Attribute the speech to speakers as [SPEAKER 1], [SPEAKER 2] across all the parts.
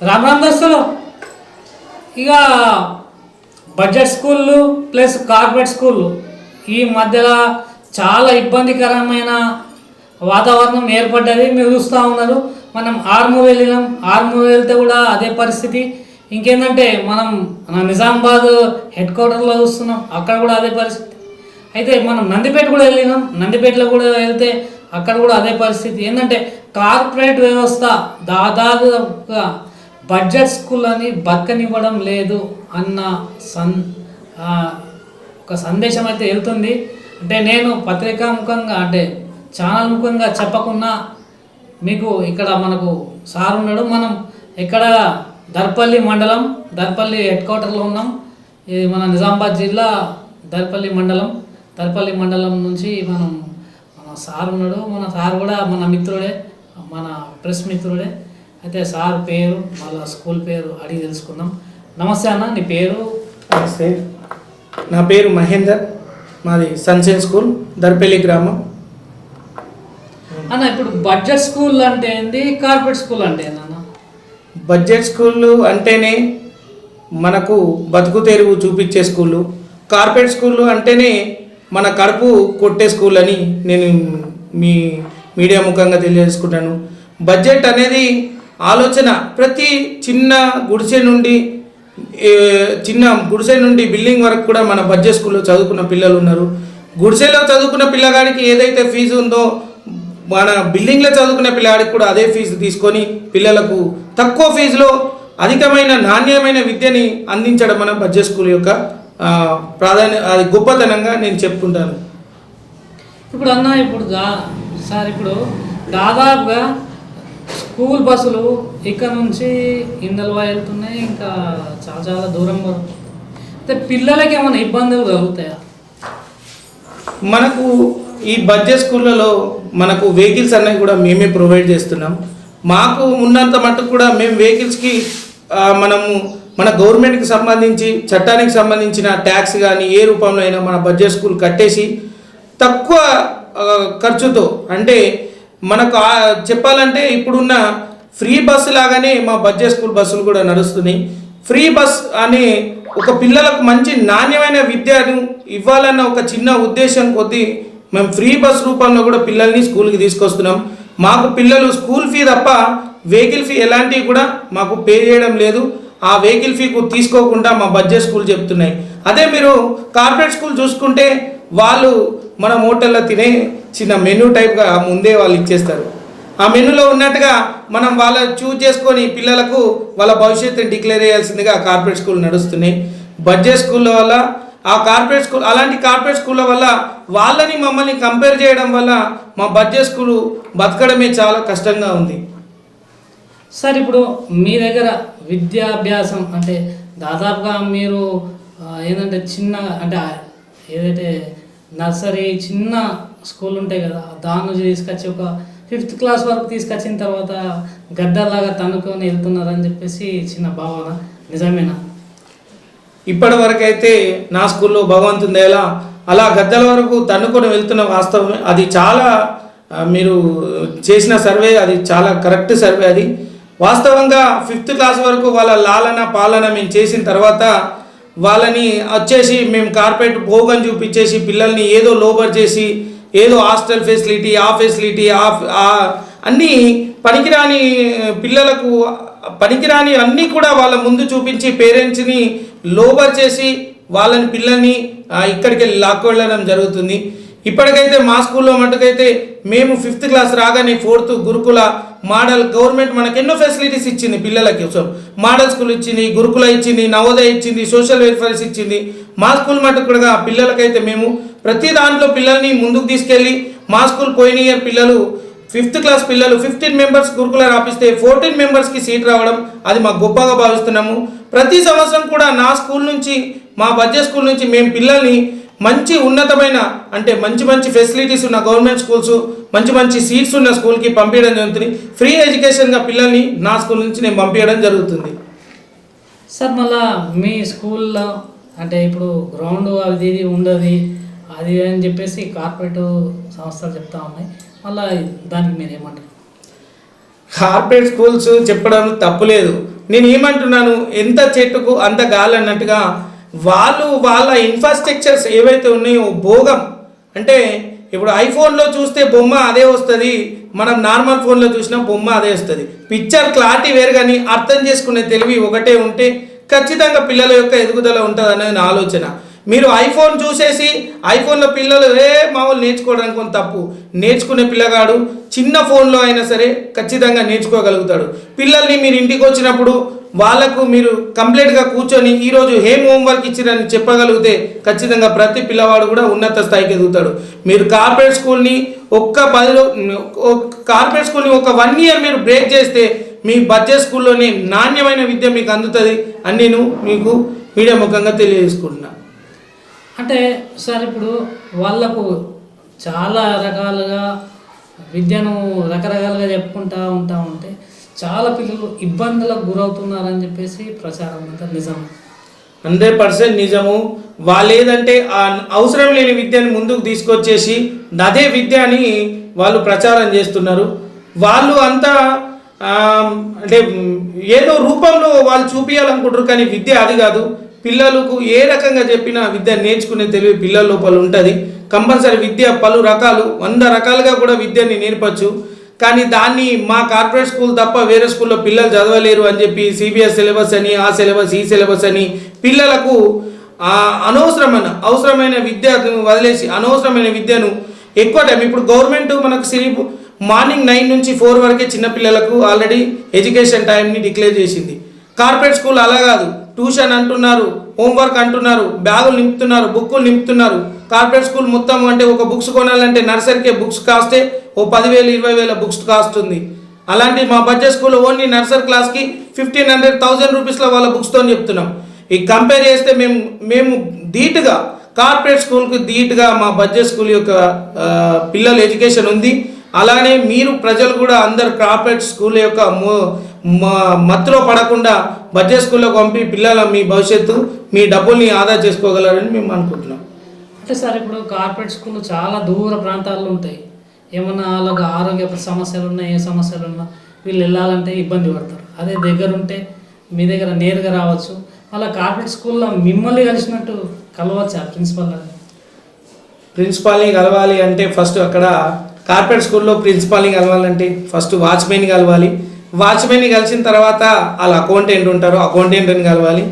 [SPEAKER 1] రామ్ రామ్ దోస్తులు ఇక బడ్జెట్ స్కూళ్ళు ప్లస్ కార్పొరేట్ స్కూళ్ళు ఈ మధ్యలో చాలా ఇబ్బందికరమైన వాతావరణం ఏర్పడ్డది. మీరు చూస్తూ ఉన్నారు. మనం ఆర్ము వెళ్ళినాం. ఆర్ము వెళ్తే కూడా అదే పరిస్థితి. ఇంకేంటంటే మనం మన నిజామాబాద్ హెడ్ క్వార్టర్లో చూస్తున్నాం. అక్కడ కూడా అదే పరిస్థితి. అయితే మనం నందిపేట కూడా వెళ్ళినాం. నందిపేటలో కూడా వెళ్తే అక్కడ కూడా అదే పరిస్థితి. ఏంటంటే కార్పొరేట్ వ్యవస్థ దాదాపుగా బడ్జెట్ స్కూల్ అని బతకనివ్వడం లేదు అన్న సన్ ఒక సందేశం అయితే వెళ్తుంది. అంటే నేను పత్రికా ముఖంగా అంటే ఛానల్ ముఖంగా చెప్పకున్నా మీకు ఇక్కడ మనకు సార్ ఉన్నాడు. మనం ఇక్కడ దర్పల్లి మండలం దర్పల్లి హెడ్ క్వార్టర్లో ఉన్నాం. ఇది మన నిజామాబాద్ జిల్లా దర్పల్లి మండలం. దర్పల్లి మండలం నుంచి మనం మన సార్ ఉన్నాడు. మన సార్ కూడా మన మిత్రుడే మన ప్రెస్ మిత్రుడే. అయితే సార్ పేరు వాళ్ళ స్కూల్ పేరు అడిగి తెలుసుకుందాం. నమస్తే అన్న నీ పేరు?
[SPEAKER 2] నమస్తే. నా పేరు మహేందర్. మాది సన్సైన్ స్కూల్ దర్పల్లి గ్రామం.
[SPEAKER 1] అన్న ఇప్పుడు బడ్జెట్ స్కూల్ అంటే ఏంది కార్పొరేట్ స్కూల్ అంటే ఏందన్న
[SPEAKER 2] బడ్జెట్ స్కూళ్ళు అంటేనే మనకు బతుకు తెరువు చూపించే స్కూళ్ళు కార్పొరేట్ స్కూళ్ళు అంటేనే మన కడుపు కొట్టే స్కూల్ అని నేను మీ మీడియా ముఖంగా తెలియజేసుకుంటాను. బడ్జెట్ అనేది ఆలోచన ప్రతి చిన్న గుడిసె నుండి చిన్న గుడిసె నుండి బిల్డింగ్ వరకు కూడా మన బడ్జెట్ స్కూల్లో చదువుకున్న పిల్లలు ఉన్నారు. గుడిసెలో చదువుకున్న పిల్లగాడికి ఏదైతే ఫీజు ఉందో మన బిల్డింగ్లో చదువుకునే పిల్లగాడికి కూడా అదే ఫీజు తీసుకొని పిల్లలకు తక్కువ ఫీజులో అధికమైన నాణ్యమైన విద్యని అందించడం మన బడ్జెట్ స్కూల్ యొక్క ప్రాధాన్య అది గొప్పతనంగా నేను చెప్పుకుంటాను.
[SPEAKER 1] ఇప్పుడు అన్న ఇప్పుడు దా- సార్ ఇప్పుడు దాదాపుగా స్కూల్ బస్సులు ఇక్కడ నుంచి ఇందల్వా వెళ్తున్నాయి ఇంకా చాలా చాలా దూరం వరకు. అయితే పిల్లలకి ఏమైనా ఇబ్బందులు కలుగుతాయా?
[SPEAKER 2] మనకు ఈ బడ్జెట్ స్కూళ్ళలో మనకు వెహికల్స్ అనేవి కూడా మేమే ప్రొవైడ్ చేస్తున్నాం. మాకు ఉన్నంత మట్టుకు కూడా మేము వెహికల్స్కి మనము మన గవర్నమెంట్కి సంబంధించి చట్టానికి సంబంధించిన ట్యాక్స్ కానీ ఏ రూపంలో అయినా మన బడ్జెట్ స్కూల్ కట్టేసి తక్కువ ఖర్చుతో అంటే మనకు చెప్పాలంటే ఇప్పుడున్న ఫ్రీ బస్సు లాగానే మా బడ్జెట్ స్కూల్ బస్సులు కూడా నడుస్తున్నాయి. ఫ్రీ బస్ అనే ఒక పిల్లలకు మంచి నాణ్యమైన విద్యను ఇవ్వాలన్న ఒక చిన్న ఉద్దేశం కొద్దీ మేము ఫ్రీ బస్ రూపంలో కూడా పిల్లల్ని స్కూల్కి తీసుకొస్తున్నాం. మాకు పిల్లలు స్కూల్ ఫీ తప్ప వెహికల్ ఫీ ఎలాంటివి కూడా మాకు పే చేయడం లేదు. ఆ వెహికల్ ఫీ తీసుకోకుండా మా బడ్జెట్ స్కూల్ చెప్తున్నాయి. అదే మీరు కార్పొరేట్ స్కూల్ చూసుకుంటే వాళ్ళు మనం హోటల్లో తినే చిన్న మెనూ టైప్గా ముందే వాళ్ళు ఇచ్చేస్తారు. ఆ మెనూలో ఉన్నట్టుగా మనం వాళ్ళ చూజ్ చేసుకొని పిల్లలకు వాళ్ళ భవిష్యత్తుని డిక్లేర్ చేయాల్సిందిగా కార్పొరేట్ స్కూల్ నడుస్తున్నాయి. బడ్జెట్ స్కూళ్ళ వల్ల ఆ కార్పొరేట్ స్కూల్ అలాంటి కార్పొరేట్ స్కూళ్ళ వల్ల వాళ్ళని మమ్మల్ని కంపేర్ చేయడం వల్ల మా బడ్జెట్ స్కూల్ బతకడమే చాలా కష్టంగా ఉంది.
[SPEAKER 1] సార్ ఇప్పుడు మీ దగ్గర విద్యాభ్యాసం అంటే దాదాపుగా మీరు ఏంటంటే చిన్న అంటే ఏదైతే నర్సరీ చిన్న స్కూల్ ఉంటాయి కదా దాని నుంచి తీసుకొచ్చి ఒక ఫిఫ్త్ క్లాస్ వరకు తీసుకొచ్చిన తర్వాత గద్దలాగా తనుకొని వెళ్తున్నారని చెప్పేసి చిన్న భావన. నిజమేనా?
[SPEAKER 2] ఇప్పటి వరకు అయితే నా స్కూల్లో భగవంతుని ఎలా అలా గద్దల వరకు తన్నుకొని వెళ్తున్న వాస్తవమే. అది చాలా మీరు చేసిన సర్వే అది చాలా కరెక్ట్ సర్వే అది. వాస్తవంగా ఫిఫ్త్ క్లాస్ వరకు వాళ్ళ లాలన పాలన మేము చేసిన తర్వాత వాళ్ళని వచ్చేసి మేము కార్పొరేట్ భోగం చూపించేసి పిల్లల్ని ఏదో లోబర్ చేసి ఏదో హాస్టల్ ఫెసిలిటీ ఆ ఫెసిలిటీ ఆ అన్నీ పనికిరాని పిల్లలకు పనికిరాని అన్నీ కూడా వాళ్ళ ముందు చూపించి పేరెంట్స్ని లోబర్ చేసి వాళ్ళని పిల్లల్ని ఇక్కడికి వెళ్ళి లాక్కెళ్ళడం జరుగుతుంది. ఇప్పటికైతే మా స్కూల్లో మటుకైతే మేము ఫిఫ్త్ క్లాస్ రాగానే ఫోర్త్ గురుకుల మోడల్ గవర్నమెంట్ మనకు ఎన్నో ఫెసిలిటీస్ ఇచ్చింది పిల్లలకి. సో మోడల్ స్కూల్ ఇచ్చింది గురుకుల ఇచ్చింది నవోదయ ఇచ్చింది సోషల్ వెల్ఫేర్స్ ఇచ్చింది. మా స్కూల్ మటుకు కూడా పిల్లలకైతే మేము ప్రతి దాంట్లో పిల్లల్ని ముందుకు తీసుకెళ్ళి మా స్కూల్ పోయిన ఇయర్ పిల్లలు ఫిఫ్త్ క్లాస్ పిల్లలు ఫిఫ్టీన్ మెంబర్స్ గురుకుల రాపిస్తే ఫోర్టీన్ మెంబర్స్కి సీట్ రావడం అది మాకు గొప్పగా భావిస్తున్నాము. ప్రతి సంవత్సరం కూడా నా స్కూల్ నుంచి మా బడ్జెట్ స్కూల్ నుంచి మేము పిల్లల్ని మంచి ఉన్నతమైన అంటే మంచి మంచి ఫెసిలిటీస్ ఉన్న గవర్నమెంట్ స్కూల్స్ మంచి మంచి సీట్స్ ఉన్న స్కూల్కి పంపించడం జరుగుతుంది. ఫ్రీ ఎడ్యుకేషన్గా పిల్లల్ని నా స్కూల్ నుంచి నేను పంపించడం జరుగుతుంది.
[SPEAKER 1] సార్ మళ్ళా మీ స్కూల్లో అంటే ఇప్పుడు గ్రౌండ్ అది ఇది ఉండదు అది అని చెప్పేసి కార్పొరేట్ సంస్థలు చెప్తా ఉన్నాయి. మళ్ళీ దానికి మీరు ఏమంటారు?
[SPEAKER 2] కార్పొరేట్ స్కూల్స్ చెప్పడం తప్పులేదు నేను ఏమంటున్నాను? ఎంత చెట్టుకు అంత గాలి అన్నట్టుగా వాళ్ళు వాళ్ళ ఇన్ఫ్రాస్ట్రక్చర్స్ ఏవైతే ఉన్నాయో భోగం అంటే ఇప్పుడు ఐఫోన్లో చూస్తే బొమ్మ అదే వస్తుంది మనం నార్మల్ ఫోన్లో చూసినా బొమ్మ అదే వస్తుంది. పిక్చర్ క్లారిటీ వేరు కానీ అర్థం చేసుకునే తెలివి ఒకటే ఉంటే ఖచ్చితంగా పిల్లల యొక్క ఎదుగుదల ఉంటుంది అనేది నా ఆలోచన. మీరు ఐఫోన్ చూసేసి ఐఫోన్లో పిల్లలు ఏ మామూలు నేర్చుకోవడానికి కొంత తప్పు. నేర్చుకునే పిల్లగాడు చిన్న ఫోన్లో అయినా సరే ఖచ్చితంగా నేర్చుకోగలుగుతాడు. పిల్లల్ని మీరు ఇంటికి వచ్చినప్పుడు వాళ్ళకు మీరు కంప్లీట్గా కూర్చొని ఈరోజు ఏం హోంవర్క్ ఇచ్చారని చెప్పగలిగితే ఖచ్చితంగా ప్రతి పిల్లవాడు కూడా ఉన్నత స్థాయికి ఎదుగుతాడు. మీరు కార్పొరేట్ స్కూల్ని ఒక్క పదిలో కార్పొరేట్ స్కూల్ని ఒక వన్ ఇయర్ మీరు బ్రేక్ చేస్తే మీ బడ్జెట్ స్కూల్లోనే నాణ్యమైన విద్య మీకు అందుతుంది అని నేను మీకు మీడియా ముఖంగా తెలియజేసుకుంటున్నాను
[SPEAKER 1] అంటే సార్ ఇప్పుడు వాళ్ళకు చాలా రకాలుగా విద్యను రకరకాలుగా చెప్పుకుంటా ఉంటా ఉంటే చాలా పిల్లలు ఇబ్బందులకు గురవుతున్నారని చెప్పేసి ప్రచారం అంతా నిజం.
[SPEAKER 2] హండ్రెడ్ పర్సెంట్ నిజము. వాళ్ళు ఏదంటే ఆ అవసరం లేని విద్యను ముందుకు తీసుకొచ్చేసి అదే విద్య అని వాళ్ళు ప్రచారం చేస్తున్నారు. వాళ్ళు అంతా అంటే ఏదో రూపంలో వాళ్ళు చూపించాలనుకుంటారు కానీ విద్య అది కాదు. పిల్లలకు ఏ రకంగా చెప్పినా విద్య నేర్చుకునే తెలివి పిల్లల లోపల ఉంటుంది. కంపల్సరీ విద్య పలు రకాలు వంద రకాలుగా కూడా విద్యని నేర్పచ్చు. కానీ దాన్ని మా కార్పొరేట్ స్కూల్ తప్ప వేరే స్కూల్లో పిల్లలు చదవలేరు అని చెప్పి సిబిఎస్ సిలబస్ అని ఆ సిలబస్ ఈ సిలబస్ అని పిల్లలకు అనవసరమైన అవసరమైన విద్యను వదిలేసి అనవసరమైన విద్యను ఎక్కువ టైం ఇప్పుడు గవర్నమెంట్ మనకు సిరి మార్నింగ్ నైన్ నుంచి ఫోర్ వరకే చిన్నపిల్లలకు ఆల్రెడీ ఎడ్యుకేషన్ టైంని డిక్లేర్ చేసింది. కార్పొరేట్ స్కూల్ అలా కాదు. ట్యూషన్ అంటున్నారు హోంవర్క్ అంటున్నారు బ్యాగులు నింపుతున్నారు బుక్కులు నింపుతున్నారు. కార్పొరేట్ స్కూల్ మొత్తం అంటే ఒక బుక్స్ కొనాలంటే నర్సరీకే బుక్స్ కాస్తే ఓ పదివేలు ఇరవై వేల బుక్స్ కాస్ట్ ఉంది. అలాంటి మా బడ్జెట్ స్కూల్ ఓన్లీ నర్సరీ క్లాస్కి ఫిఫ్టీన్ హండ్రెడ్ థౌజండ్ రూపీస్లో వాళ్ళ బుక్స్తో చెప్తున్నాం. ఈ కంపేర్ చేస్తే మేము మేము ధీటుగా కార్పొరేట్ స్కూల్కి ధీటుగా మా బడ్జెట్ స్కూల్ యొక్క పిల్లల ఎడ్యుకేషన్ ఉంది. అలానే మీరు ప్రజలు కూడా అందరు కార్పొరేట్ స్కూల్ యొక్క మత్తులో పడకుండా బడ్జెట్ స్కూల్లో పంపి పిల్లల మీ భవిష్యత్తు మీ డబ్బుల్ని ఆదా చేసుకోగలరని మేము అనుకుంటున్నాం.
[SPEAKER 1] అంటే సార్ ఇప్పుడు కార్పొరేట్ స్కూల్ చాలా దూర ప్రాంతాల్లో ఉంటాయి. ఏమన్నా వాళ్ళకి ఆరోగ్య సమస్యలు ఉన్నా ఏ సమస్యలు ఉన్నా వీళ్ళు వెళ్ళాలంటే ఇబ్బంది పడతారు. అదే దగ్గర ఉంటే మీ దగ్గర నేరుగా రావచ్చు. వాళ్ళ కార్పొరేట్ స్కూల్లో మిమ్మల్ని కలిసినట్టు కలవచ్చా ప్రిన్సిపల్
[SPEAKER 2] ప్రిన్సిపాల్ని కలవాలి అంటే ఫస్ట్ అక్కడ కార్పొరేట్ స్కూల్లో ప్రిన్సిపాల్ని కలవాలంటే ఫస్ట్ వాచ్మెన్ కలవాలి. వాచ్మెన్ని కలిసిన తర్వాత వాళ్ళ అకౌంటెంట్ ఉంటారు. అకౌంటెంట్ని కలవాలి.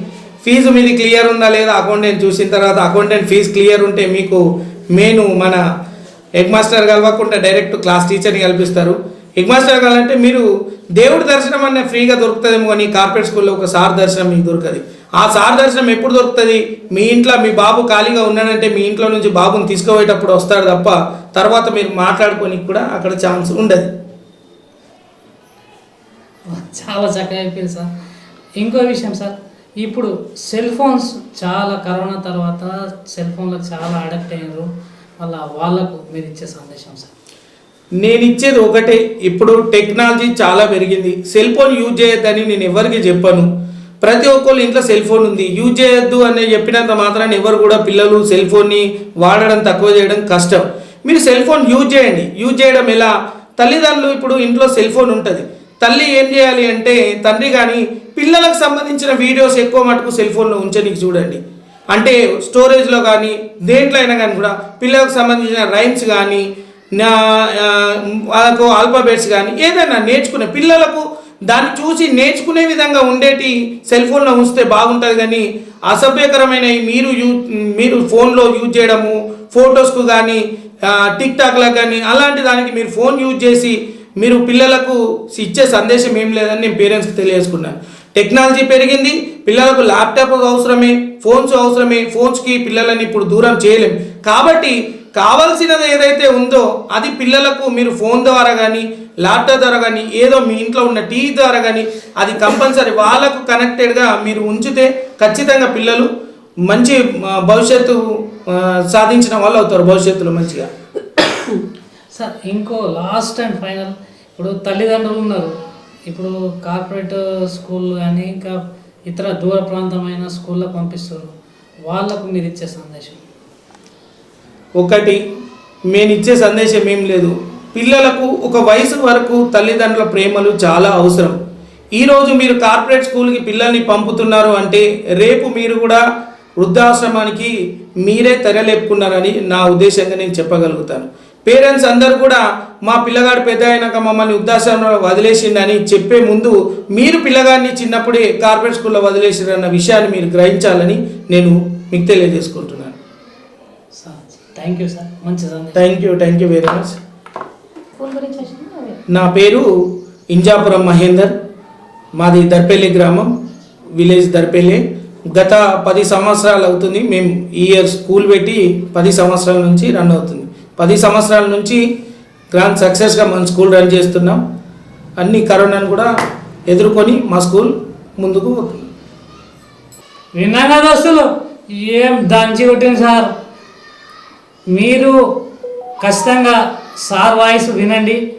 [SPEAKER 2] ఫీజు మీది క్లియర్ ఉందా లేదా అకౌంటెంట్ చూసిన తర్వాత అకౌంటెంట్ ఫీజు క్లియర్ ఉంటే మీకు మెయిన్ మన హెడ్ మాస్టర్ కలవకుండా డైరెక్ట్ క్లాస్ టీచర్ని కల్పిస్తారు. హెడ్ మాస్టర్ కావాలంటే మీరు దేవుడి దర్శనం అనే ఫ్రీగా దొరుకుతుందేమో కానీ కార్పొరేట్ స్కూల్లో ఒక సార్ దర్శనం మీకు దొరకదు. ఆ సార్ దర్శనం ఎప్పుడు దొరుకుతుంది? మీ ఇంట్లో మీ బాబు ఖాళీగా ఉన్నాడంటే మీ ఇంట్లో నుంచి బాబుని తీసుకుపోయేటప్పుడు వస్తాడు తప్ప తర్వాత మీరు మాట్లాడుకొని కూడా అక్కడ ఛాన్స్ ఉండదు.
[SPEAKER 1] చాలా చక్కగా అయిపోయింది సార్. ఇంకో విషయం సార్ ఇప్పుడు సెల్ ఫోన్స్ చాలా కరోనా తర్వాత సెల్ ఫోన్లకు చాలా అడాప్ట్ అయ్యారు వాళ్ళ వాళ్ళకు మీరు ఇచ్చే సందేశం సార్?
[SPEAKER 2] నేను ఇచ్చేది ఒకటే. ఇప్పుడు టెక్నాలజీ చాలా పెరిగింది. సెల్ ఫోన్ యూజ్ చేయొద్దని నేను ఎవరికి చెప్పను. ప్రతి ఒక్కళ్ళు ఇంట్లో సెల్ ఫోన్ ఉంది. యూజ్ చేయొద్దు అని చెప్పినంత మాత్రాన్ని ఎవరు కూడా పిల్లలు సెల్ ఫోన్ని వాడడం తక్కువ చేయడం కష్టం. మీరు సెల్ ఫోన్ యూజ్ చేయండి. యూజ్ చేయడం ఎలా? తల్లిదండ్రులు ఇప్పుడు ఇంట్లో సెల్ ఫోన్ ఉంటుంది. తల్లి ఏం చేయాలి అంటే తండ్రి కానీ పిల్లలకు సంబంధించిన వీడియోస్ ఎక్కువ మటుకు సెల్ ఫోన్లో ఉంచనీకి చూడండి. అంటే స్టోరేజ్లో కానీ దేంట్లో అయినా కానీ కూడా పిల్లలకు సంబంధించిన రైమ్స్ కానీ నా వాళ్ళకు ఆల్ఫాబెట్స్ కానీ ఏదైనా నేర్చుకునే పిల్లలకు దాన్ని చూసి నేర్చుకునే విధంగా ఉండేటి సెల్ ఫోన్లో ఉంచితే బాగుంటుంది కానీ అసభ్యకరమైన మీరు యూ మీరు ఫోన్లో యూజ్ చేయడము ఫొటోస్కు కానీ టిక్ టాక్లకు కానీ అలాంటి దానికి మీరు ఫోన్ యూజ్ చేసి మీరు పిల్లలకు ఇచ్చే సందేశం ఏం లేదని నేను పేరెంట్స్కి తెలియజేసుకున్నాను. టెక్నాలజీ పెరిగింది పిల్లలకు ల్యాప్టాప్ అవసరమే ఫోన్స్ అవసరమే ఫోన్స్కి పిల్లలని ఇప్పుడు దూరం చేయలేం. కాబట్టి కావాల్సినది ఏదైతే ఉందో అది పిల్లలకు మీరు ఫోన్ ద్వారా కానీ ల్యాప్టాప్ ద్వారా కానీ ఏదో మీ ఇంట్లో ఉన్న టీవీ ద్వారా కానీ అది కంపల్సరీ వాళ్ళకు కనెక్టెడ్గా మీరు ఉంచితే ఖచ్చితంగా పిల్లలు మంచి భవిష్యత్తు సాధించిన వాళ్ళు అవుతారు భవిష్యత్తులో మంచిగా.
[SPEAKER 1] సార్ ఇంకో లాస్ట్ అండ్ ఫైనల్ ఇప్పుడు తల్లిదండ్రులు ఉన్నారు. ఇప్పుడు కార్పొరేట్ స్కూల్ కానీ ఇంకా ఇతర దూర ప్రాంతమైన స్కూల్లో పంపిస్తారు. వాళ్ళకు మీరు ఇచ్చే సందేశం?
[SPEAKER 2] ఒకటి నేను ఇచ్చే సందేశం ఏం లేదు. పిల్లలకు ఒక వయసు వరకు తల్లిదండ్రుల ప్రేమలు చాలా అవసరం. ఈరోజు మీరు కార్పొరేట్ స్కూల్కి పిల్లల్ని పంపుతున్నారు అంటే రేపు మీరు కూడా వృద్ధాశ్రమానికి మీరే తెరలేపుకున్నారని నా ఉద్దేశంగా నేను చెప్పగలుగుతాను. పేరెంట్స్ అందరూ కూడా మా పిల్లగాడు పెద్ద అయినాక మమ్మల్ని వృద్ధాశ్రమంలో వదిలేసిండని చెప్పే ముందు మీరు పిల్లగాడిని చిన్నప్పుడే కార్పొరేట్ స్కూల్లో వదిలేసిరన్న విషయాన్ని మీరు గ్రహించాలని నేను మీకు తెలియజేసుకుంటున్నాను.
[SPEAKER 1] థ్యాంక్ యూ సార్ మంచి
[SPEAKER 2] thank you thank you very much నా పేరు ఇంజాపురం మహేందర్. మాది దర్పల్లి గ్రామం విలేజ్ దర్పల్లి. గత పది సంవత్సరాలు అవుతుంది. మేము ఈ ఇయర్ స్కూల్ పెట్టి పది సంవత్సరాల నుంచి రన్ అవుతుంది. పది సంవత్సరాల నుంచి గ్రాండ్ సక్సెస్గా మన స్కూల్ రన్ చేస్తున్నాం. అన్ని కరోనాను కూడా ఎదుర్కొని మా స్కూల్ ముందుకు
[SPEAKER 1] విన్నా దోస్తులు? ఏం దంచి కొట్టింది సార్? మీరు ఖచ్చితంగా సార్ వాయిస్ వినండి.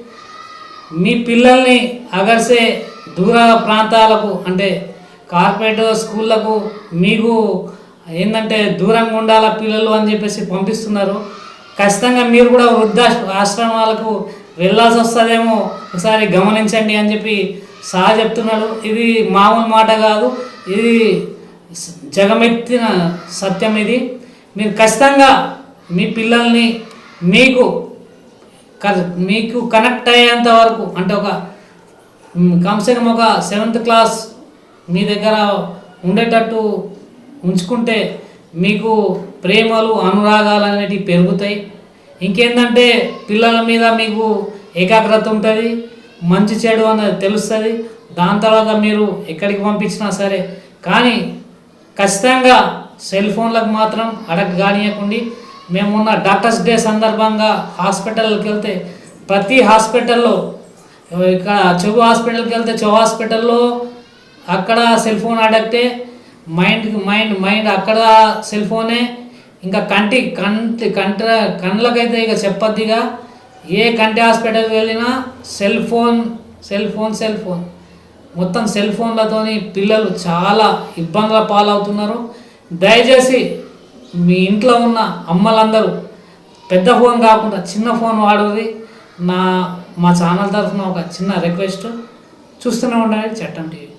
[SPEAKER 1] మీ పిల్లల్ని అగర్సే దూర ప్రాంతాలకు అంటే కార్పొరేట్ స్కూళ్ళకు మీకు ఏంటంటే దూరంగా ఉండాల పిల్లలు అని చెప్పేసి పంపిస్తున్నారు. ఖచ్చితంగా మీరు కూడా వృద్ధ ఆశ్రమాలకు వెళ్ళాల్సి వస్తుందేమో ఒకసారి గమనించండి అని చెప్పి సహా చెప్తున్నాడు ఇది మామూలు మాట కాదు. ఇది జగమెత్తిన సత్యం ఇది. మీరు ఖచ్చితంగా మీ పిల్లల్ని మీకు క- మీకు కనెక్ట్ అయ్యేంత వరకు అంటే ఒక కమ్సకం ఒక సెవెంత్ క్లాస్ మీ దగ్గర ఉండేటట్టు ఉంచుకుంటే మీకు ప్రేమలు అనురాగాలు అనేటివి పెరుగుతాయి. ఇంకేంటంటే పిల్లల మీద మీకు ఏకాగ్రత ఉంటుంది మంచి చెడు అన్నది తెలుస్తుంది. దాని తర్వాత మీరు ఎక్కడికి పంపించినా సరే. కానీ ఖచ్చితంగా సెల్ ఫోన్లకు మాత్రం అడగ కానియకుండి మేము ఉన్న డాక్టర్స్ డే సందర్భంగా హాస్పిటల్కి వెళ్తే ప్రతి హాస్పిటల్లో ఇక్కడ చెవు హాస్పిటల్కి వెళ్తే చెవు హాస్పిటల్లో అక్కడ సెల్ ఫోన్ అడగతే మైండ్కి మైండ్ మైండ్ అక్కడ సెల్ ఫోనే ఇంకా కంటి కంటి కంట కండ్లకైతే ఇక చెప్పొద్దిగా ఏ కంటి హాస్పిటల్కి వెళ్ళినా cell phone cell phone cell phone మొత్తం సెల్ ఫోన్లతోని పిల్లలు చాలా ఇబ్బందుల పాలవుతున్నారు. దయచేసి మీ ఇంట్లో ఉన్న అమ్మలందరూ పెద్ద ఫోన్ కాకుండా చిన్న ఫోన్ వాడుది. నా మా ఛానల్ తరఫున ఒక చిన్న రిక్వెస్ట్ చూస్తూనే ఉండండి చట్టం టీవీ.